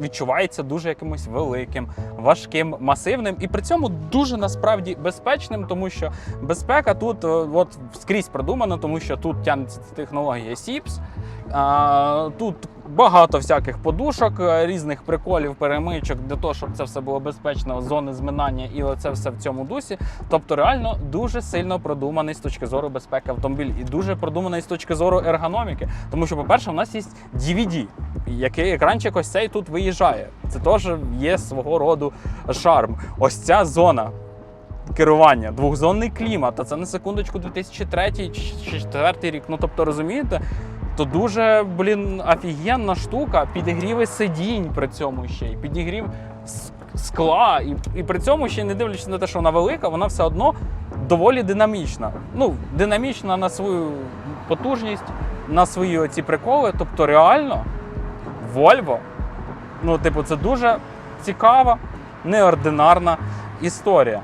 відчувається дуже якимось великим, важким, масивним і при цьому дуже насправді безпечним, тому що безпека тут е, от скрізь продумана, тому що тут тягнеться технологія а, тут багато всяких подушок, е, різних приколів, перемичок для того, щоб це все було безпечно, зони зминання і оце все в цьому дусі. Тобто, реально дуже сильно продуманий з точки зору безпеки автомобіль і дуже продуманий з точки зору ергономіки. Тому що, по-перше, у нас є DVD, який екранчик ось цей тут виїжджає. Це теж є свого роду шарм. Ось ця зона. Керування, двохзонний клімат, а це на секундочку 2003 чи 2004 рік. Ну тобто, розумієте, то дуже, блін, офігенна штука, підігріви сидінь при цьому ще й підігрів скла. І, і при цьому ще не дивлячись на те, що вона велика, вона все одно доволі динамічна. Ну, динамічна на свою потужність, на свої оці приколи. Тобто, реально, Volvo, ну, типу, це дуже цікава, неординарна історія.